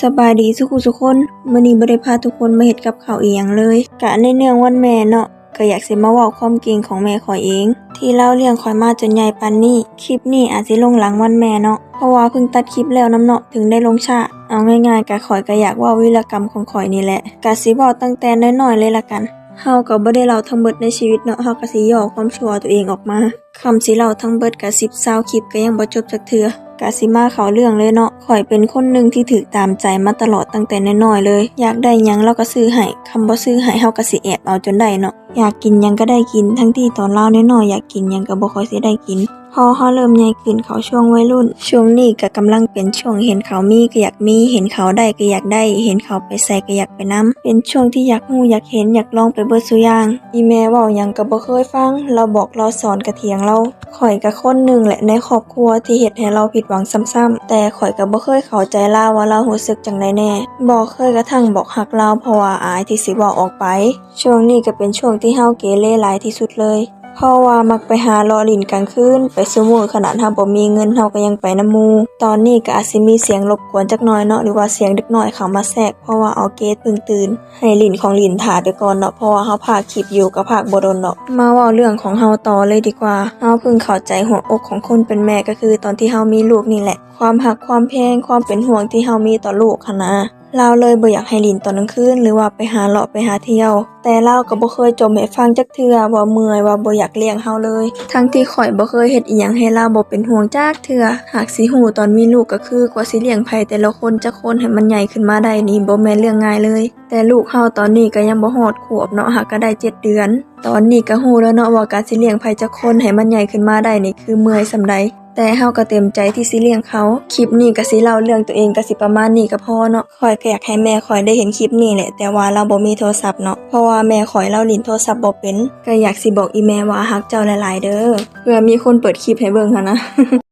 สบายดีสุขุสุกคนมื้อนี้บ่ได้พาทุกคนมาเฮ็ดกับข้าวอีหยังเลยกะในเนื่องวันแม่เนาะก็อยากสิมาเว้าความเก่งของแม่ข่อยเอง ที่เล่าเรื่องข่อยมาจนใหญ่ปานนี้ คลิปนี้อาจสิลงหลังวันแม่เนาะเพราะว่าเพิ่งตัดคลิปแล้วนํเนาะถึงได้ลงช้าเอาง่ายๆกะข่อยก็อยากว้าวีรกรรมของข่อยนี่แหละกะสิเว้าตั้งแต่น้อยๆเลยละกันเฮาก็บ่ได้เล่าทั้งเบิดในชีวิตเนาะเฮาก็สิย่อความชั่วตัวเองออกมาคำสิเล่าทั้งเบิดก็10 20คลิปก็ยังบ่จบจักเทื่อ กะสิมาเขาเรื่องเลยเนาะข่อยเป็นคนหนึ่งที่ถือตามใจมาตลอดตั้งแต่น้อยๆเลย อยากได้ยังเราก็ซื้อให้คำว่าซื้อให้เฮาก็สิแอบเอาจนได้เนาะอยากกินยังก็ได้กิน ทั้งที่ตอนเราน้อยๆอยากกินยังก็บ่ค่อยสิได้กิน พอเฮาเริ่มใหญ่ขึ้นเขาช่วงวัยรุ่น ช่วงนี้ก็กำลังเป็นช่วงเห็นเขามีก็อยากมี เห็นเขาได้ก็อยากได้ เห็นเขาไปใส่ก็อยากไปนํเป็นช่วงที่อยากฮู้อยากเห็นอยากลองไปเบิดซุอย่างอีแม่ว้ายังก็บ่เคยฟัง เราบอกเราสอนกระเถียงเราข่อยก็คนหนึ่งแหละในครอบครัวที่เฮ็ดให้เราผิดหวังซ้ำๆแต่ข่อยก็บ่เคยเข้าใจเลาว่าเรารู้สึกจังไดแน่บ่เคยกระทั่งบอกฮักเราเพราะว่าอายที่สิเว้าออกไป ช่วงนี้ก็เป็นช่วงที่เฮาเกเรหลายที่สุดเลย เพราะว่ามักไปหาลอลินกลางคืนไปซุมื้อขนาดเฮาบ่มีเงินเฮาก็ยังไปน้ำมู ตอนนี้ก็อาจสิมีเสียงรบกวนจักหน่อยเนาะหรือว่าเสียงเด็กน้อยเข้ามาแทรกเพราะว่าเอาเกตเพิ่งตื่น ให้ลินของลินถ่าไปก่อนเนาะเพราะว่าเฮาพากคลิปอยู่ก็พากบ่โดนเนาะมาเว้าเรื่องของเฮาต่อเลยดีกว่าเฮาเพิ่งเข้าใจหัวอกของคนเป็นแม่ก็คือ ตอนที่เฮามีลูกนี่แหละ ความหักความแพงความเป็นห่วงที่เฮามีต่อลูกหันนะ เราเลยบ่อยากให้ลินตอนกลางคืนหรือว่าไปหาเลาะไปหาเที่ยว แต่เราก็บ่เคยจมให้ฟังจักเทื่อว่าเมื่อยว่าบ่อยากเลี้ยงเฮาเลย ทั้งที่ข่อยบ่เคยเฮ็ดอีหยังให้เราบ่เป็นห่วงจักเทื่อหากสิฮู้ตอนมีลูกก็คือกว่าสิเลี้ยงไผแต่ละคนจักคนให้มันใหญ่ขึ้นมาได้นี่บ่แม่นเรื่องง่ายเลย แต่ลูกเฮาตอนนี้ก็ยังบ่ฮอดขวบเนาะหากก็ได้เจ็ดเดือน ตอนนี้ก็ฮู้แล้วเนาะว่าการสิเลี้ยงไผจักคนให้มันใหญ่ขึ้นมาได้นี่คือเมื่อยส่าใด แต่เฮาก็เต็มใจที่สิเลี้ยงเขา คลิปนี้ก็สิเล่าเรื่องตัวเองก็สิประมาณนี้ก็พอเนาะคอยก็อยากให้แม่คอยได้เห็นคลิปนี้แหละ แต่ว่าเราบ่มีโทรศัพท์เนาะ เพราะว่าแม่คอยเล่าลิ้นโทรศัพท์บ่เป็น ก็อยากสิบอกอีแม่ว่าฮักเจ้าหลายๆ เด้อ เพื่อมีคนเปิดคลิปให้เบิ่งหนะ